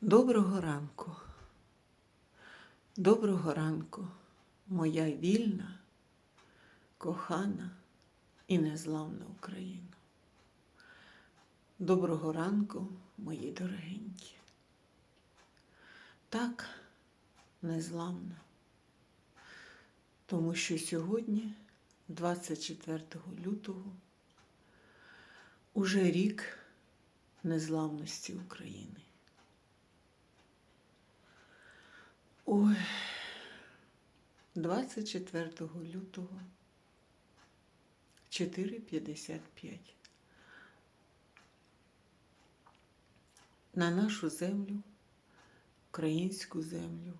Доброго ранку. Доброго ранку, моя вільна, кохана і незламна Україна. Доброго ранку, мої дорогенькі. Так, незламна. Тому що сьогодні, 24 лютого, уже рік незламності України. Ой, 24 лютого 4.55. На нашу землю, українську землю,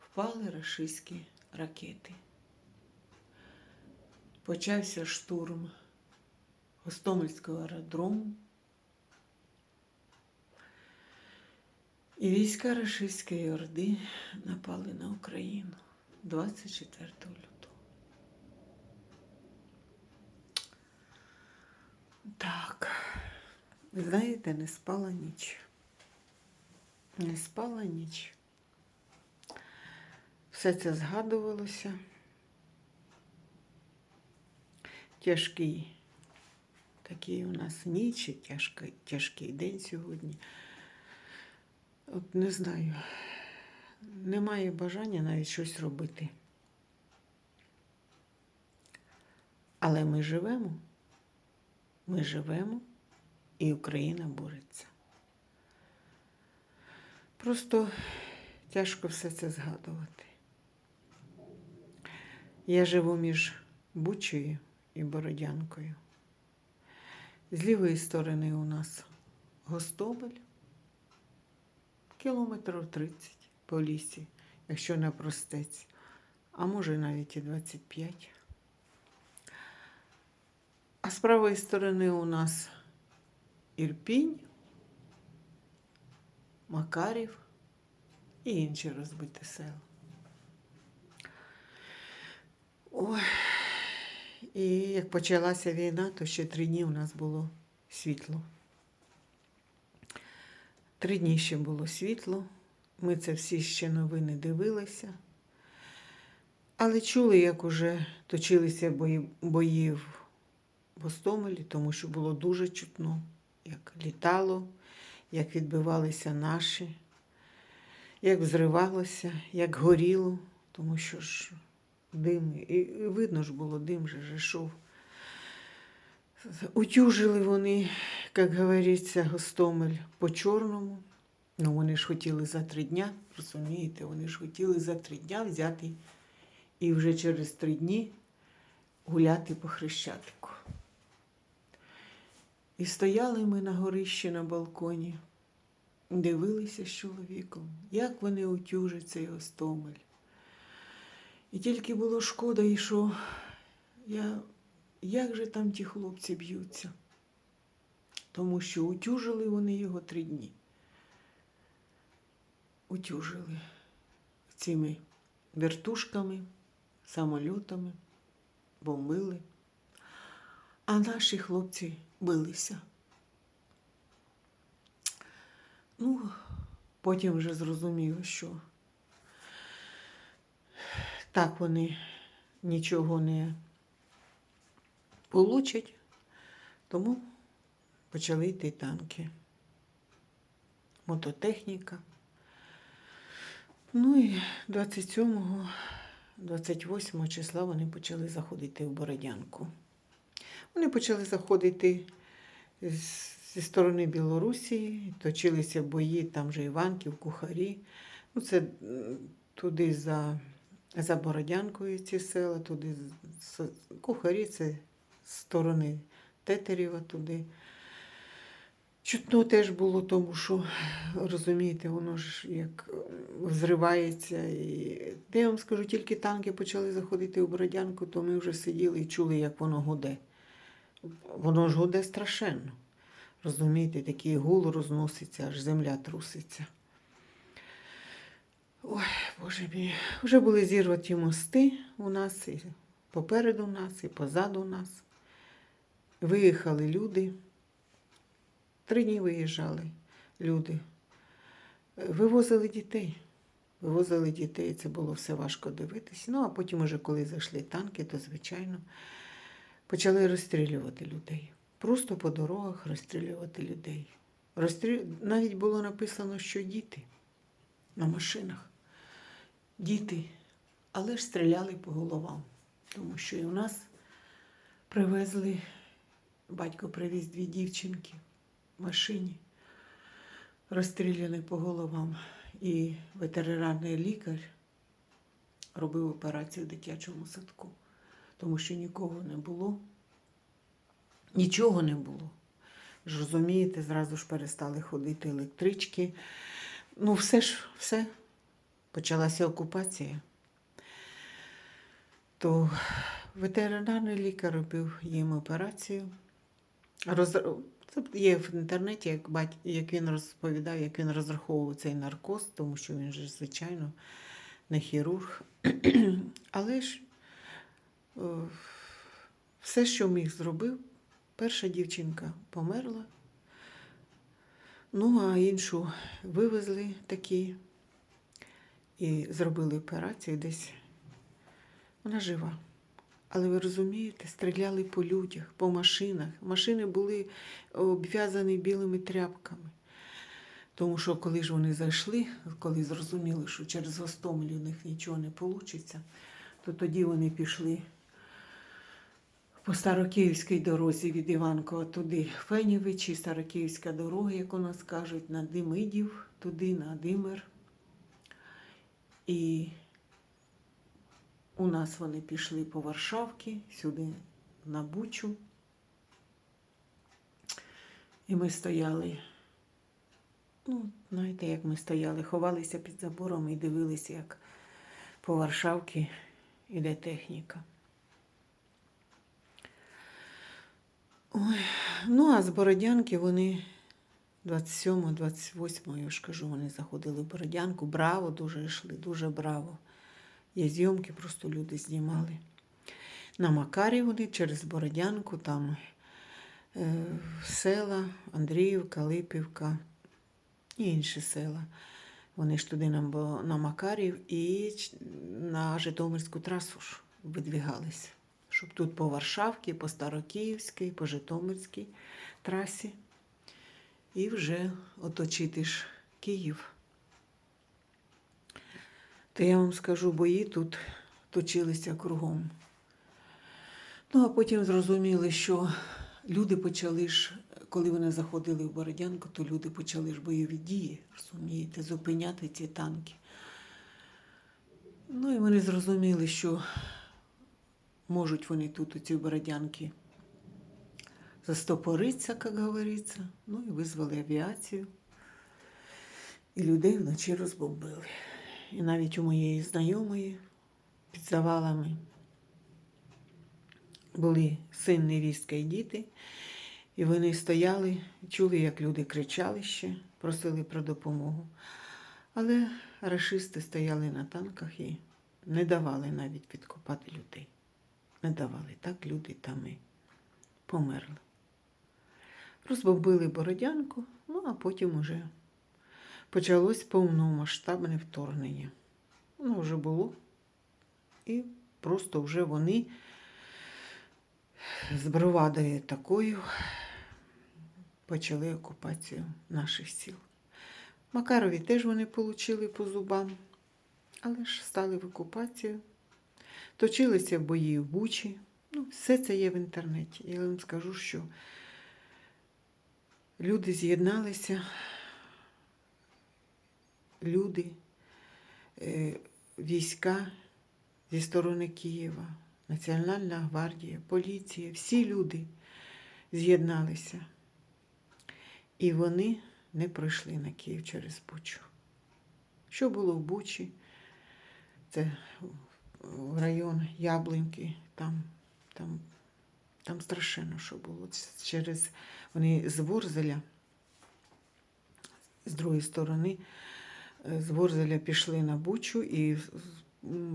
впали рашистські ракети. Почався штурм Гостомельського аеродрому. І війська Рашистської Орди напали на Україну 24 лютого. Так, знаєте, не спала ніч. Не спала ніч. Все це згадувалося. Тяжкий такий у нас ніч, тяжкий, тяжкий день сьогодні. От не знаю, немає бажання навіть щось робити. Але ми живемо, ми живемо, і Україна бореться. Просто тяжко все це згадувати. Я живу між Бучею і Бородянкою. З лівої сторони у нас Гостомель кілометрів 30 по лісі, якщо не простець, а може навіть і 25. А з правої сторони у нас Ірпінь, Макарів і інші розбиті села. Ой, і як почалася війна, то ще три дні у нас було світло. Три дні ще було світло. Ми це всі ще новини дивилися. Але чули, як уже точилися бої, бої в Гостомелі, тому що було дуже чутно, як літало, як відбивалися наші, як взривалося, як горіло, тому що ж дим, і видно ж було, дим же йшов. Утюжили вони, як говориться, Гостомель по чорному. Ну, вони ж хотіли за три дня, розумієте, вони ж хотіли за три дня взяти і вже через три дні гуляти по Хрещатику. І стояли ми на горищі на балконі, дивилися з чоловіком, як вони утюжать цей Гостомель. І тільки було шкода, і що я як же там ті хлопці б'ються? Тому що утюжили вони його три дні. Утюжили цими вертушками, самольотами, бомбили. А наші хлопці билися. Ну, потім вже зрозуміло, що так вони нічого не получать, тому почали йти танки, мототехніка. Ну і 27, 28 числа вони почали заходити в Бородянку. Вони почали заходити зі сторони Білорусі, точилися бої, там же Іванків, Кухарі. Ну, це туди за, за Бородянкою ці села, туди Кухарі це сторони Тетерєва туди. Чутно теж було, тому що, розумієте, воно ж як взривається. І де я вам скажу, тільки танки почали заходити у Бородянку, то ми вже сиділи і чули, як воно гуде. Воно ж гуде страшенно. Розумієте, такий гул розноситься, аж земля труситься. Ой, Боже мій, вже були зірваті мости у нас, і попереду нас, і позаду нас. Виїхали люди. Три дні виїжджали люди. Вивозили дітей. Вивозили дітей, це було все важко дивитися. Ну, а потім, уже коли зайшли танки, то, звичайно, почали розстрілювати людей. Просто по дорогах розстрілювати людей. Розстрі... Навіть було написано, що діти на машинах. Діти, але ж стріляли по головам. Тому що і у нас привезли, батько привіз дві дівчинки в машині, розстріляні по головам. І ветеринарний лікар робив операцію в дитячому садку, тому що нікого не було. Нічого не було. Ж розумієте, зразу ж перестали ходити електрички. Ну, все ж, все. Почалася окупація. То ветеринарний лікар робив їм операцію. Роз... Це є в інтернеті, як, бать... як він розповідав, як він розраховував цей наркоз, тому що він же, звичайно, не хірург. Але ж все, що міг, зробив. Перша дівчинка померла, ну а іншу вивезли такі і зробили операцію десь. Вона жива. Але ви розумієте, стріляли по людях, по машинах. Машини були обв'язані білими тряпками. Тому що коли ж вони зайшли, коли зрозуміли, що через Гостомель у них нічого не вийде, то тоді вони пішли по Старокиївській дорозі від Іванкова туди Фенєвичі, Старокиївська дорога, як у нас кажуть, на Димидів, туди на Димир. І у нас вони пішли по Варшавці, сюди на Бучу. І ми стояли. Ну, знаєте, як ми стояли, ховалися під забором і дивилися, як по Варшавці йде техніка. Ой, ну а з Бородянки вони 27-28, я ж кажу, вони заходили в Бородянку. Браво, дуже йшли, дуже браво. Є зйомки, просто люди знімали. На Макарівни через Бородянку, там е, села, Андріївка, Липівка і інші села. Вони ж туди на, Бо- на Макарів і на Житомирську трасу ж видвігалися. Щоб тут по Варшавці, по Старокиївській, по Житомирській трасі. І вже оточити ж Київ. То я вам скажу, бої тут точилися кругом. Ну, а потім зрозуміли, що люди почали ж, коли вони заходили в Бородянку, то люди почали ж бойові дії, розумієте, зупиняти ці танки. Ну і вони зрозуміли, що можуть вони тут, у цій Бородянці, застопоритися, як говориться. Ну і визвали авіацію. І людей вночі розбомбили. І навіть у моєї знайомої під завалами були син, невістка і діти. І вони стояли, чули, як люди кричали ще, просили про допомогу. Але рашисти стояли на танках і не давали навіть підкопати людей. Не давали. Так люди там і померли. Розбомбили Бородянку, ну а потім уже почалось повномасштабне вторгнення. Воно вже було. І просто вже вони з бровадою такою почали окупацію наших сіл. Макарові теж вони отримали по зубам, але ж стали в окупацію. Точилися бої в Бучі. Ну, все це є в інтернеті. Я вам скажу, що люди з'єдналися, люди, е, війська зі сторони Києва, Національна гвардія, поліція, всі люди з'єдналися. І вони не пройшли на Київ через Бучу. Що було в Бучі? Це район Яблуньки, там, там, там страшенно, що було. Через вони з Ворзеля, з другої сторони, з Ворзеля пішли на Бучу і в-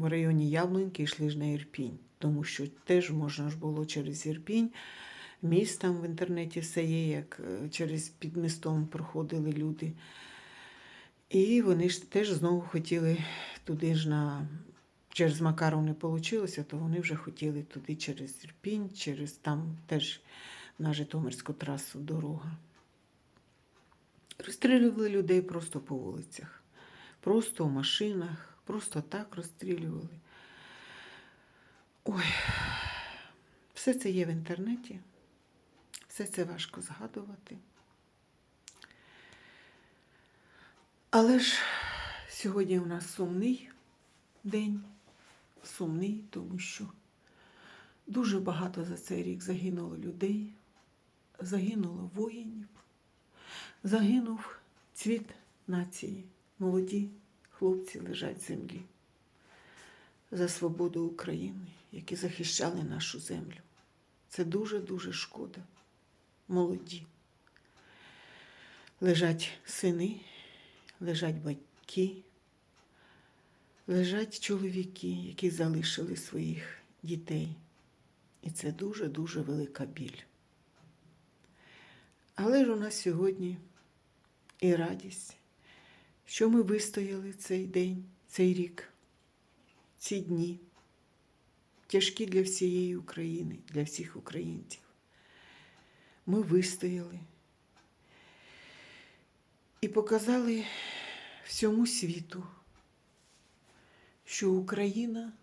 районі Яблуньки йшли ж на Ірпінь, тому що теж можна ж було через Ірпінь. Міст там в інтернеті все є, як е, через під містом проходили люди. І вони ж теж знову хотіли туди ж на через Макаров не вийшло, то вони вже хотіли туди через Ірпінь, через там теж на Житомирську трасу дорога. Розстрілювали людей просто по вулицях, просто в машинах, просто так розстрілювали. Ой, все це є в інтернеті, все це важко згадувати. Але ж сьогодні у нас сумний день, сумний, тому що дуже багато за цей рік загинуло людей, загинуло воїнів, загинув цвіт нації, молоді хлопці лежать в землі за свободу України, які захищали нашу землю. Це дуже-дуже шкода. Молоді. Лежать сини, лежать батьки, лежать чоловіки, які залишили своїх дітей. І це дуже-дуже велика біль. Але ж у нас сьогодні і радість, що ми вистояли цей день, цей рік, ці дні, тяжкі для всієї України, для всіх українців. Ми вистояли і показали всьому світу, що Україна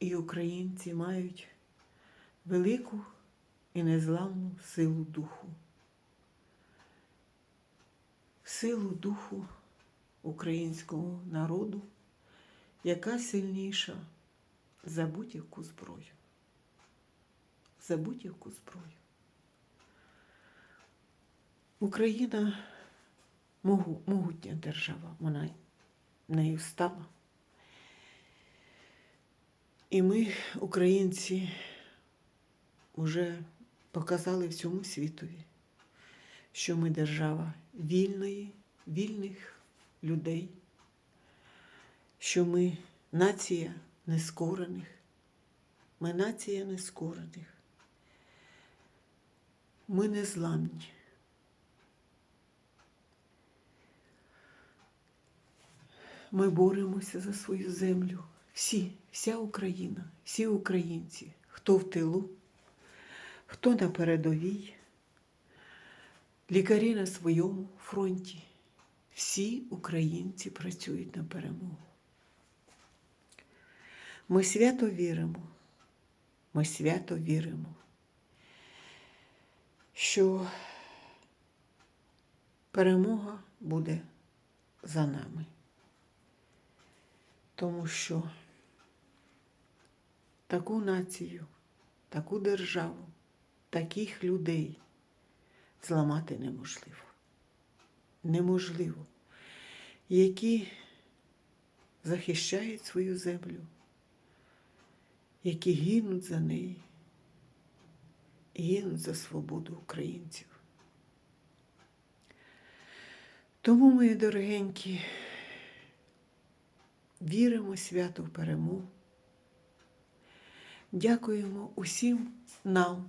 і українці мають велику і незламну силу духу. Силу духу українського народу, яка сильніша за будь-яку зброю. За будь-яку зброю. Україна могутня держава, вона нею стала. І ми, українці, вже показали всьому світові, що ми держава вільної, вільних людей, що ми нація нескорених, ми нація нескорених, ми незламні. Ми боремося за свою землю. Всі, вся Україна, всі українці, хто в тилу, хто на передовій, лікарі на своєму фронті. Всі українці працюють на перемогу. Ми свято віримо, ми свято віримо, що перемога буде за нами. Тому що таку націю, таку державу, таких людей зламати неможливо. Неможливо, які захищають свою землю, які гинуть за неї, гинуть за свободу українців. Тому, мої дорогенькі, віримо свято в перемогу. Дякуємо усім нам,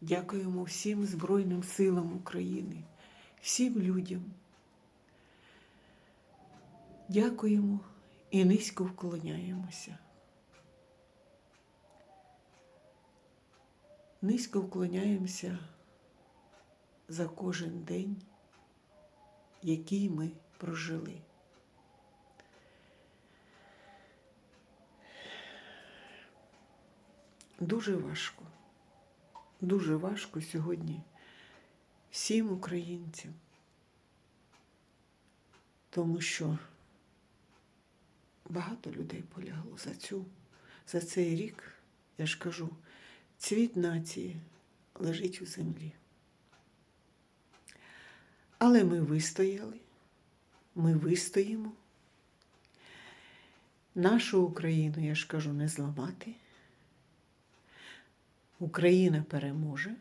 дякуємо всім Збройним силам України, всім людям. Дякуємо і низько вклоняємося. Низько вклоняємося за кожен день, який ми прожили. Дуже важко, дуже важко сьогодні всім українцям, тому що багато людей полягло за цю, за цей рік, я ж кажу, цвіт нації лежить у землі. Але ми вистояли, ми вистоїмо. Нашу Україну, я ж кажу, не зламати. Україна переможе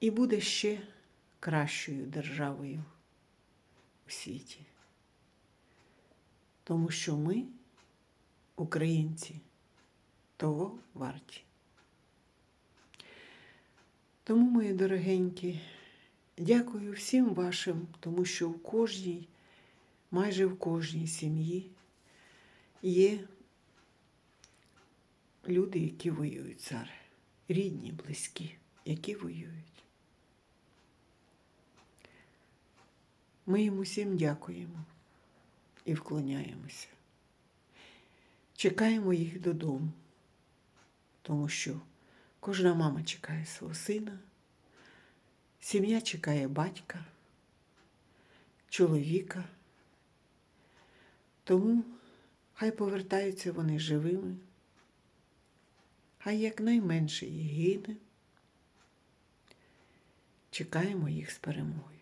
і буде ще кращою державою у світі. Тому що ми, українці, того варті. Тому, мої дорогенькі, Дякую всім вашим, тому що в кожній, майже в кожній сім'ї є люди, які воюють зараз. Рідні, близькі, які воюють. Ми їм усім дякуємо і вклоняємося. Чекаємо їх додому, тому що кожна мама чекає свого сина, сім'я чекає батька, чоловіка. Тому хай повертаються вони живими, хай якнайменше їх гине. Чекаємо їх з перемогою.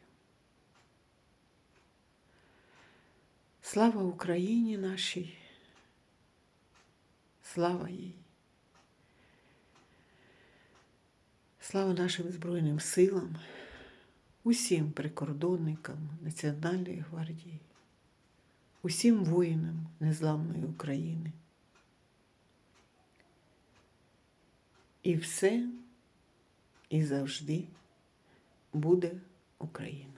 Слава Україні нашій, слава їй. Слава нашим Збройним силам, усім прикордонникам Національної гвардії, усім воїнам незламної України. І все і завжди буде Україна.